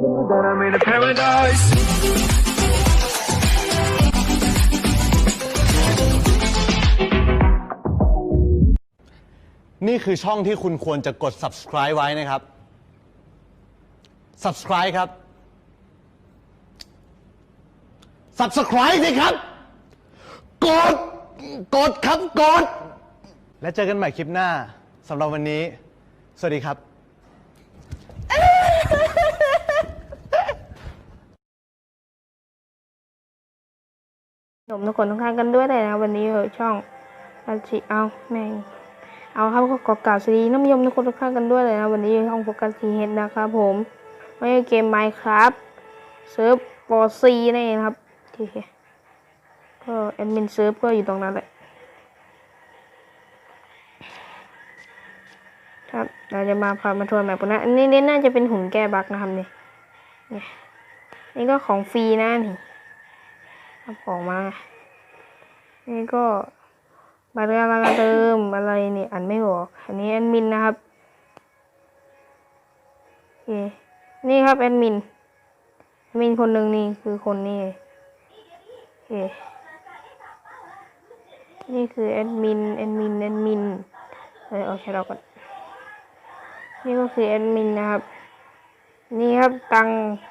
that I'm in a paradise. นี่คือช่องที่คุณควรจะกด subscribe ไว้นะครับ subscribe ครับ subscribe สิครับ กด กดครับ กด และเจอกันใหม่คลิปหน้าสำหรับวันนี้ สวัสดีครับ มทุกคนทุกท่านกันด้วยเลยนะวันนี้เออช่องอาชีเอาแม่งเอาครับก็ขอกล่าวสวัสดีน้ำยมทุกคนทุกท่านกันด้วยเลยนะวันนี้ช่องโฟกัสทีเฮดนะครับผมไม่เกมไมค์ครับเซิร์ฟปอซีนั่นเองครับโอเคก็แอดมินเซิร์ฟก็อยู่ตรงนั้นแหละครับเราจะมาพามาทัวร์แมปนะอันนี้นี่น่าจะเป็นหุ่นแก้บั๊กนะครับนี่นี่นี่ก็ของฟรีนะนี่ เอาของมา นี่ก็บัตรการการเติมอะไรนี่อ่านไม่ออก อันนี้แอดมินนะครับโอเคนี่ครับแอดมินแอดมินคนหนึ่งนี่คือคนนี้โอเคนี่คือแอดมินแอดมินแอดมินเออเอาใช้เราก่อนนี่ก็คือแอดมินนะครับ นี่ครับตัง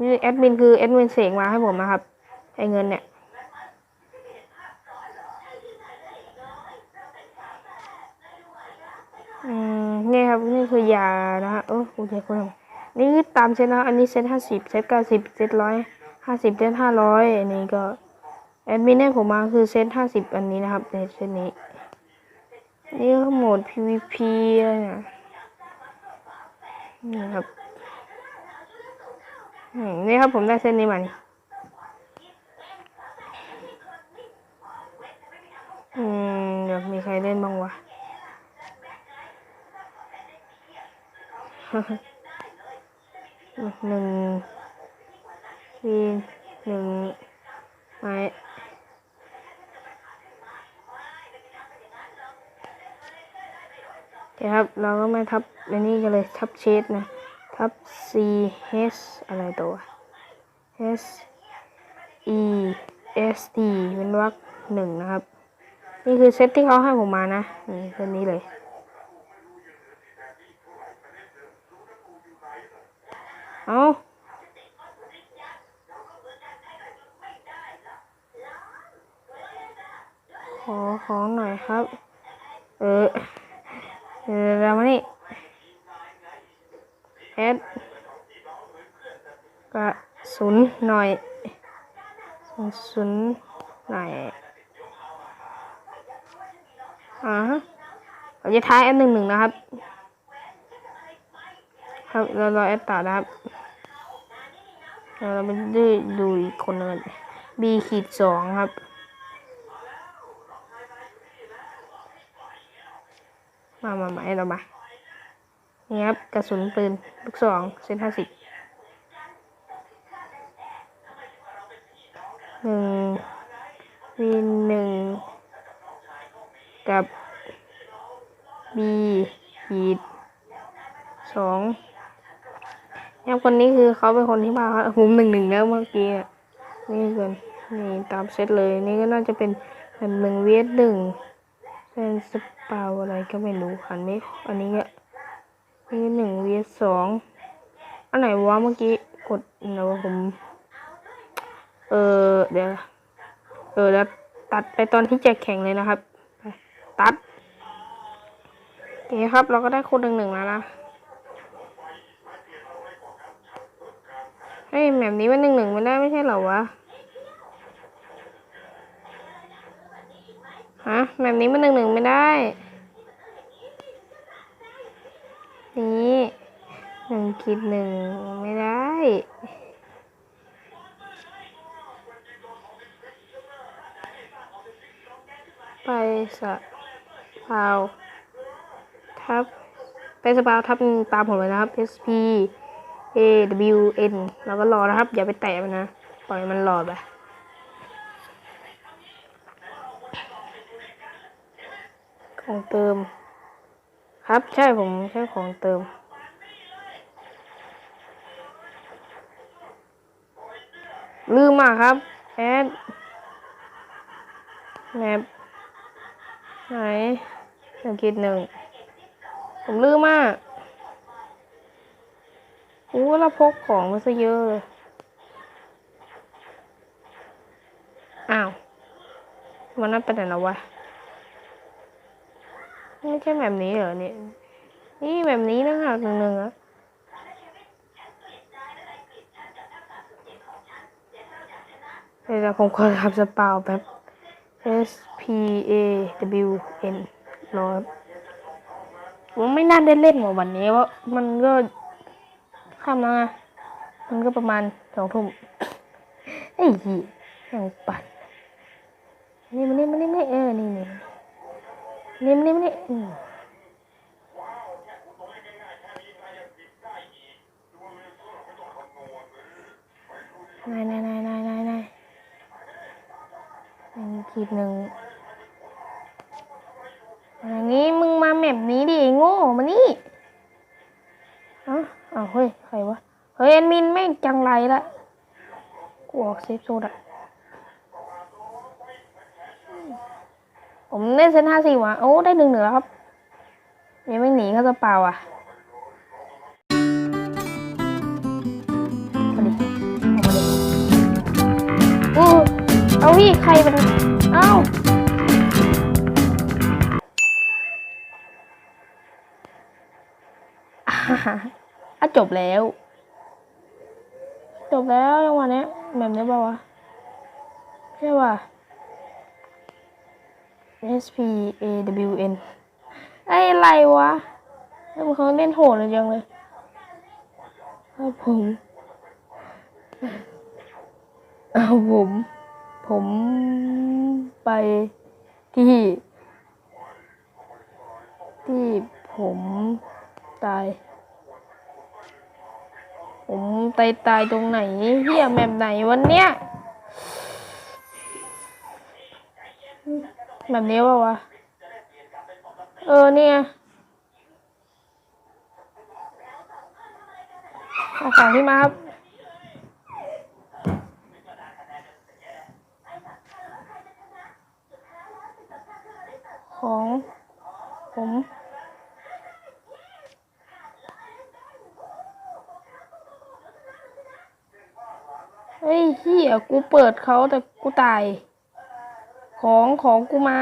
นี่แอดมินคือแอดมินเสกมาให้ผมนะครับไอเงินเนี่ย อืม นี่ครับนี่คือยานะฮะเออโอเคคุณนี่คือตามเซตนะอันนี้เซตห้าสิบเซตเก้าสิบเซตร้อยห้าสิบเซตห้าร้อยอันนี้ก็แอดมินให้ผมมาคือเซตห้าสิบอันนี้นะครับในเซตนี้ นี่ก็โหมด PVP อะไรนะนี่ครับนี่ครับผมได้เซตนี้มานี่อืมเดี๋ยวมีใครเล่นบ้างวะ หนึ่งวีหนึ่งไม้โอเคครับ เราก็มาทับอันนี้กันเลยทับเชดนะ ทับ C H อะไรตัว S E S T เป็นวรรคหนึ่งนะครับ นี่คือเซตที่เขาให้ผมมานะ นี่เซตนี้เลย เอาขอของหน่อยครับ เออเดี๋ยวเรามานี่แอดกระสุนหน่อยกระสุนหน่อยอ่าฮะเราจะท้ายแอดหนึ่งหนึ่งนะครับ ครับเรารอแอดต่อนะครับเราไปดูดูอีกคนหนึงกัน B ขีดสองครับมามามาให้เรามานี่ครับกระสุนปืนลูกสองเซนห้าสิบหนึ่งวีหนึ่งกับ B ขีดสอง เนี่ยคนนี้คือเขาเป็นคนที่มาครับผมหนึ่งหนึ่งแล้วเมื่อกี้นี่เกินนี่ตามเซตเลยนี่ก็น่าจะเป็นแบบหนึ่งเวทหนึ่งเป็นสปาวอะไรก็ไม่รู้อันนี้อันนี้ก็นี่หนึ่งเวทสองอันไหนวะเมื่อกี้กดนะว่าผม เออเดี๋ยวเออแล้วตัดไปตอนที่แจกแข่งเลยนะครับ ตัดโอเคครับ เราก็ได้คนหนึ่งหนึ่งแล้วนะ เฮ้ยแบบนี้มันหนึ่งหนึ่งไม่ได้ไม่ใช่เหรอวะ ฮะแบบนี้มันหนึ่งหนึ่งไม่ได้ นี่หนึ่งขีดหนึ่งไม่ได้ไปสะพาวทับไปสะพาวทับตามผมเลยนะครับ SP A W N แล้วก็รอนะครับ อย่าไปแตะมันนะ ปล่อยมันรอไปของเติม ครับใช่ผมใช้ของเติม ลืมอะครับแอดแมปไหนหนึ่งคิดหนึ่งผมลืมอะ โอ้เราพกของมาซะเยอะเลยอ้าวมันนั่นเป็นไหนแล้ววะไม่ใช่แบบนี้เหรอเนี่ยนี่แบบนี้นะฮะหนึ่งหนึ่งอะเดี๋ยวผมขอทำสปาวแบบ S P A W N รอผมไม่น่าได้เล่นหมดวันนี้ว่ามันก็ ค่ำแล้วไงมันก็ประมาณสองทุ่มไอ้ยี่ยังปั่นนี่มันนี่มันนี่มันนี่เออนี่นี่นี่มันนี่มันนี่อืมนายนายนายนายนายนายหนึ่งขีดหนึ่งอย่างนี้มึงมาแมปนี้ดิไอ้โง่มานี่เอ้าอ้าวเฮ้ยใค รวะ เฮ้ยแอดมินแม่งจังไรละกูออกเซฟโซนอะผมเล่นเซนห้าสี่วะโอ้ ได้หนึ่งเหนือครับยังไม่หนีเขาจะเปล่าอะมาดิเอามาดิอู้เอาพี่ใครเป็นเอ้า อะจบแล้ว จบแล้วจังหวะเนี้แบบนี้ป่าวะใช่ป่ะ S P A W N ไอ้อะไรวะทำไมเขาเล่นโหดเลยจังเลยเอาผม เอาผม ผมไปที่ ที่ผมตาย ผมตายตายตรงไหนเฮียแบบไหนวันเนี้ยแบบนี้ป่าวะ เออเนี่ยเอาของที่มาครับ ของ ผม เฮ้ยเฮียกูเปิดเขาแต่กูตาย ของของกูมา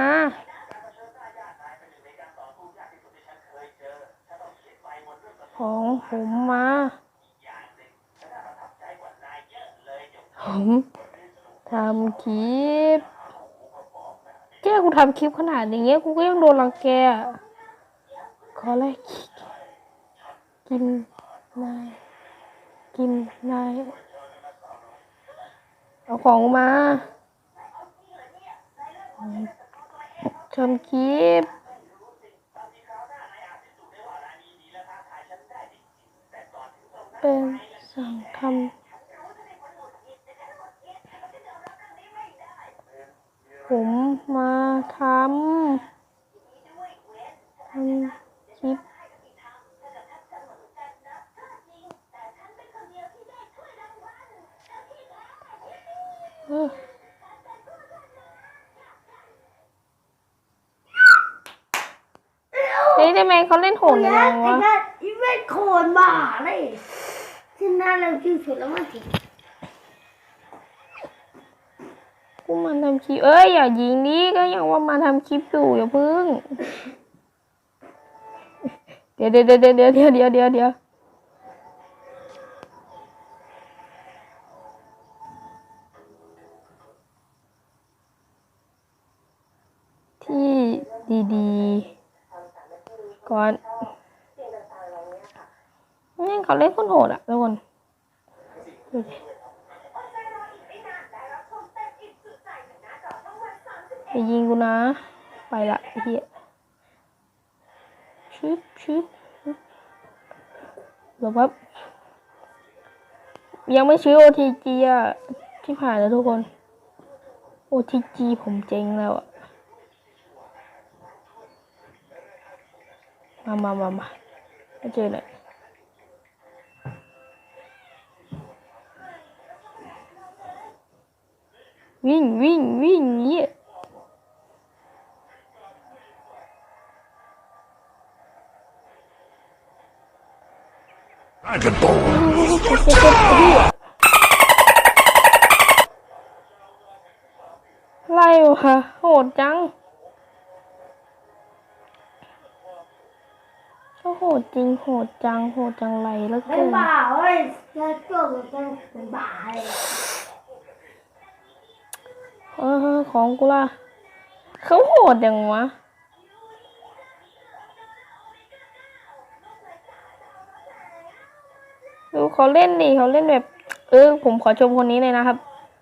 ของผมมาผมทำคลิปแค่กูทำคลิปขนาดอย่างเงี้ยกูก็ยังโดนรังแกขอแรกกินนายกินนาย เอาของมาทำคลิปเป็นสั่งทำผมมาทำทำคลิป เออเฮ้ยทำไมเขาเล่นโหดกันจังวะไอ้อีเวนโคนบ้าเลยที่น่าเราชื่อสุดแล้วมันสิกูมาทำคลิปเอ้ยอย่ายิงดิก็ยังว่ามาทำคลิปอยู่อย่าพึ่ง เดี๋ยวเดี๋ยวเดี๋ยวเดี๋ยวเดี๋ยวเดี๋ยวเดี๋ยวเดี๋ยวที่ดีๆ ก่อนนี่เขาเล่นคนโหดอะทุกคนดูดิอย่ายิงกูนะ ไปละเฮียชิบชิบเดี๋ยวแป๊บยังไม่ซื้อ OTG อะที่ผ่านแล้วทุกคน OTG ผมเจ๊งแล้วอะ 妈妈妈妈，对了，运运运耶！ โหดจังโหดจังไรแล้วเป็เกินนบ้าเว้ยจะจบเป็นเป็นบ้าเลยเออของกูล่ะเขาโหดยังวะดูเขาเล่นดิเขาเล่นแบบ เออ ผมขอชมคนนี้เลยนะครับ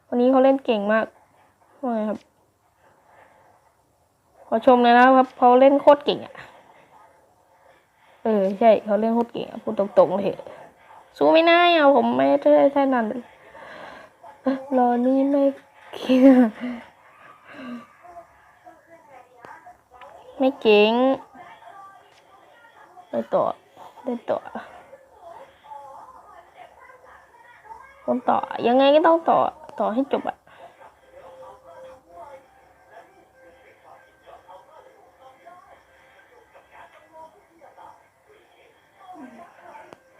คนนี้เขาเล่นเก่งมากว่าไงครับ ขอชมเลยนะครับเขาเล่นโคตรเก่งอะ เออใช่เขาเล่นโคตรเก่งพูดตรงๆเลยสู้ไม่ได้อะผมไม่ได้ใช่นั่นเลยเอ้อรอนี่ไม่เก่งไม่เก่งได้ต่อได้ต่อคนต่อยังไงก็ต้องต่อต่อให้จบอะ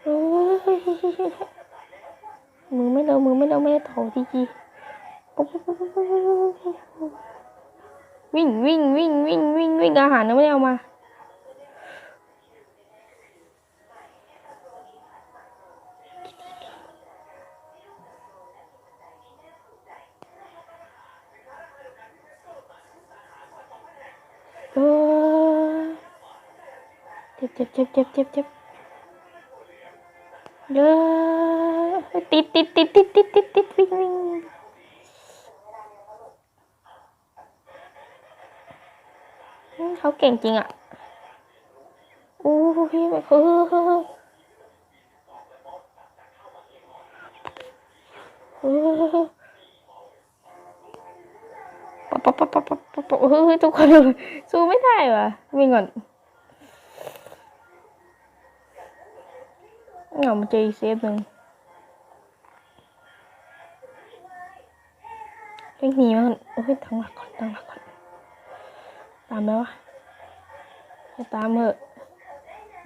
โอ้ยมือไม่เร็วมือ ไม่เร็วไม่ได้ถอทีจีวิ่งวิ่งวิ่งวิ่งวิ่งวิ่งอาหารยังไม่ได้เอามาเจ็บเจ็บเจ็บเจ็บเจ็บเจ็บเยอ ติดติดติดติดติดติดติดวิ่งวิ่งเขาเก่งจริงอะโอ้ยแบบเฮ้ยเฮ้ยเฮ้ยปะปะปะปะปะปะปะเฮ้ยทุกคนสู้ไม่ได้ว่ะวิ่งก่อนเอามาเจออีกเซฟหนึ่ง เร่งหนีมันโอ้ยตั้งหลักก่อนตั้งหลักก่อน ตามไหมวะให้ตามเถอะ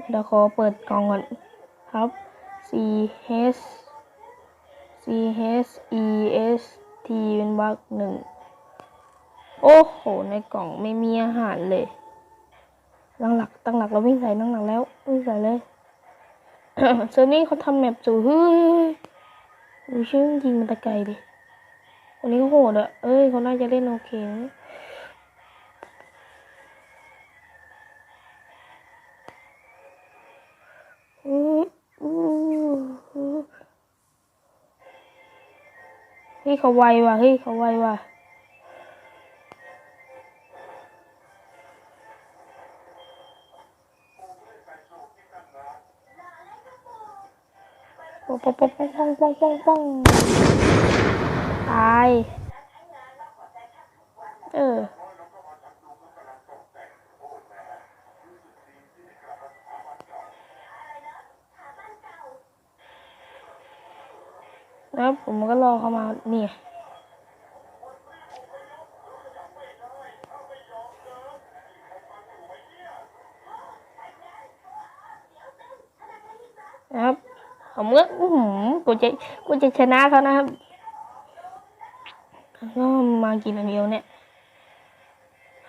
เดี๋ยวขอเปิดกล่องก่อนครับ C H C H E S T เป็นบักหนึ่ง โอ้โห ในกล่องไม่มีอาหารเลยตั้งหลักตั้งหลักเราวิ่งใส่ตั้งหลักแล้ววิ่งใส่เลยเซิร์ฟนี้เขาทำแมปสูเฮ้ยดูชื่อจริงมันตะไกลดิันนี้ก็โหดอะเอ้ยเขาน่าจะเล่นโอเคนะเฮ้ยเขาไวว่ะเฮ้ยเขาไวว่ะปองปองปองปองปองปองปอง ตาย เออ แล้วผมก็รอเขามา นี่ไงนะครับ ผมก็อื้อหือกูจะกูจะชนะเขานะครับ ก็มากี่นาทีแล้วเนี่ย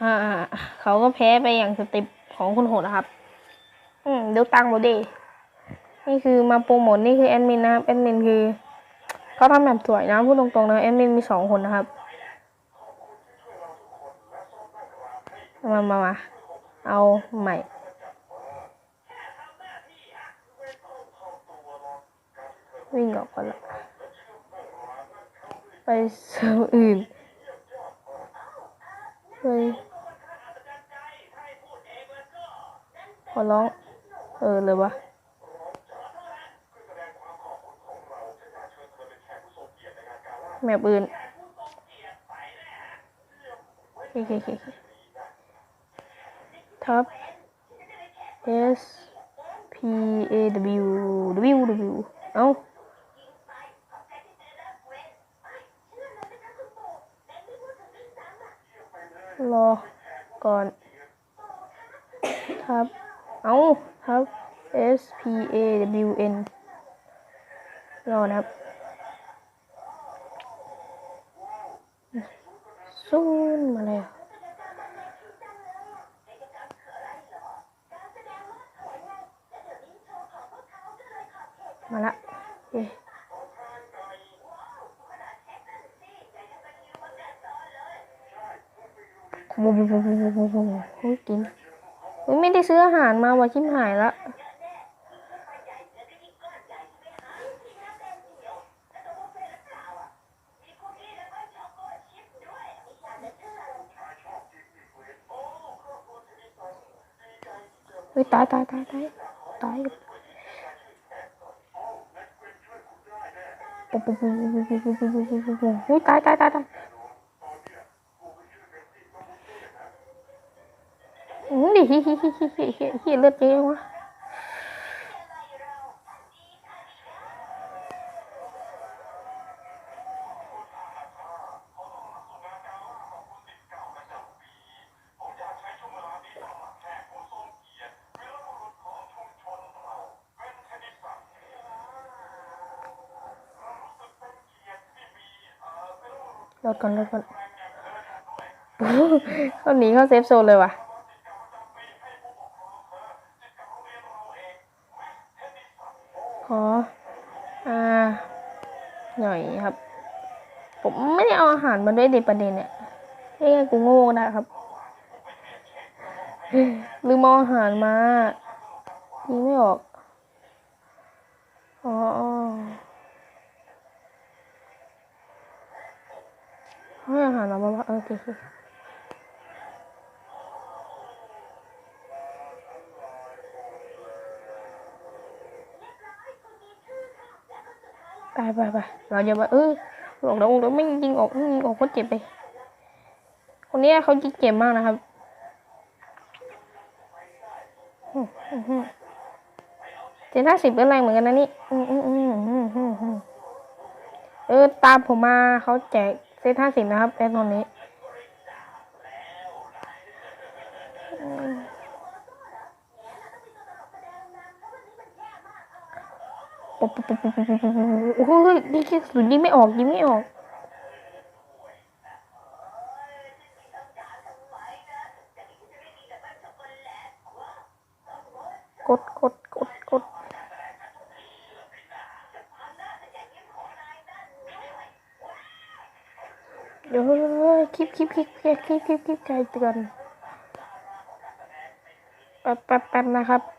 อ่าเขาก็แพ้ไปอย่างสเต็ปของคุณโหดนะครับ อืมดูตังค์บ่ดีนี่คือมาโปรโมทนี่คือแอดมินนะครับแอดมินคือเขาทำแบบสวยนะพูดตรงๆนะแอดมินมีสองคนนะครับ มามามาเอาใหม่วิ่งออกก่อนละไปเซิร์ฟอื่น ไปขอร้อง เออเลยวะแมปอื่นโอเคโอเคท็อป S P A W W W เอ้า ก่อน ทับ เอาทับ S P A W N รอนะครับซูนมาเลยมาละเอ๊บูบูบูบูบูบูบูเฮ้ยกินไม่ได้ซื้ออาหารมาว่ะชิมหายละ เฮ้ยตายตายตายตายตายปุ๊บปุ๊บปุ๊บปุ๊บปุ๊บปุ๊บปุ๊บปุ๊บปุ๊บปุ๊บเฮ้ยตายตายตายตายอืมดิฮิฮิฮิฮิฮิฮิฮิเลือดเยอะวะ ลดก่อนลดก่อนเขาหนีเข้าเซฟโซนเลยว่ะขออ่าหน่อยครับ ผมไม่ได้เอาอาหารมาด้วยในประเด็นเนี่ยเอ้ยกูโง่นะครับลืมเอาอาหารมายิงไม่ออก อ๋อให้อาหารเรามาว่าโอเคโอเค ไปไปไปเราจะมาเออหลงเราเราไม่ยิงออกยิงออกก็เจ็บไป คนนี้เขายิงเจ็บมากนะครับอืมอืมเจ็ดห้าสิบเป็นแรงเหมือนกันนะนี่อืมอืมอืมอืมอืมเออตามผมมาเขาแจกเซตห้าสิบนะครับแอดนนนี้อืมปุ๊บปุ๊บปุ๊บปุ๊บปุ๊บปุ๊บปุ๊บ โอ้โหยิงแค่สุดยิงไม่ออกยิงไม่ออกกดกดกดกดเดี๋ยวคลิปคลิปคลิปคลิปคลิปคลิปคลิปใจเตือนแป๊บแป๊บแป๊บนะครับ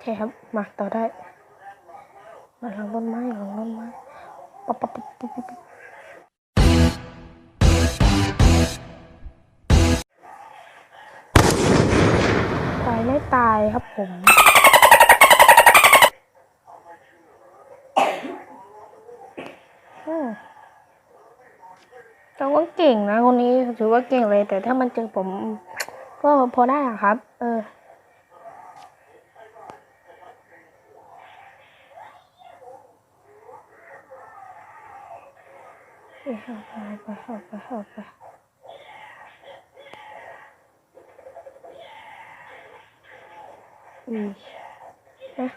เคครับมาต่อได้ มาหลังต้นไม้หลังต้นไม้ปับปับปับปับปับตายไม่ตายครับผม เราเก่งนะคนนี้ถือว่าเก่งเลย แต่ถ้ามันเจอผม ก็พอได้อะครับ เออไปเอาไปเอาไปเอาไปเอาไปอืมนะ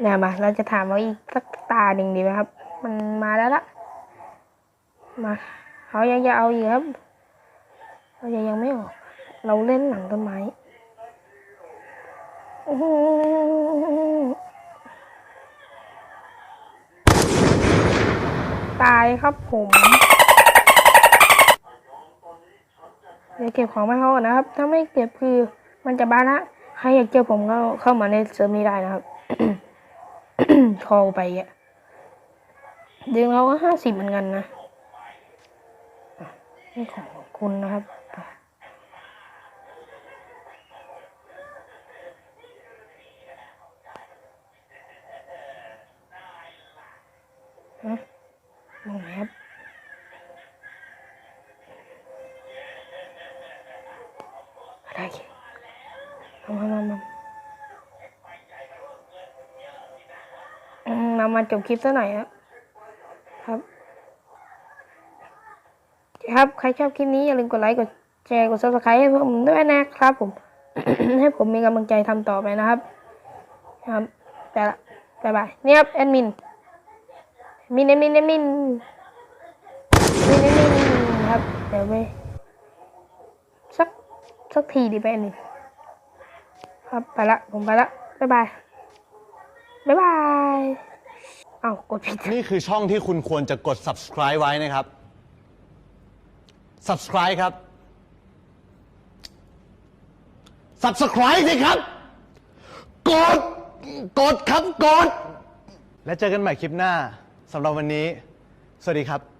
เนี่ยมาเราจะถามว่าอีกสักตาหนึ่งดีไหมครับ มันมาแล้วละ มาเขายังจะเอาอีกครับเรายังยังไม่ออก เราเล่นหลังต้นไม้ตายครับผมเดี๋ยวเก็บของไม่เข้านะครับ ถ้าไม่เก็บคือมันจะบ้านะใครอยากเจอผมก็เข้ามาในเซิร์ฟนี้ได้นะครับคอไปอะดือนเราก็ห้าสิบเหมือนกันนะ ของคุณนะครับมองครับอะไรมามามามาเรามาจบคลิปซะหน่อยครับ ครับ ใครชอบคลิปนี้อย่าลืมกดไลค์ กดแชร์ กด subscribe ให้ผมด้วยนะครับผม ให้ผมมีกำลังใจทำต่อไปนะครับ ครับแต่ละบ๊ายบายนี่ครับแอดมินมินแอดมินแอดมินมินแอดมินครับ เดี๋ยวไปสักสักทีดีไปหนึ่งครับไปละผมไปละบ๊ายบายบ๊ายบาย เอ้ากดผิด นี่คือช่องที่คุณควรจะกด subscribe ไว้นะครับ subscribe ครับ subscribe สิครับ กด กดครับ กด และเจอกันใหม่คลิปหน้าสำหรับวันนี้ สวัสดีครับ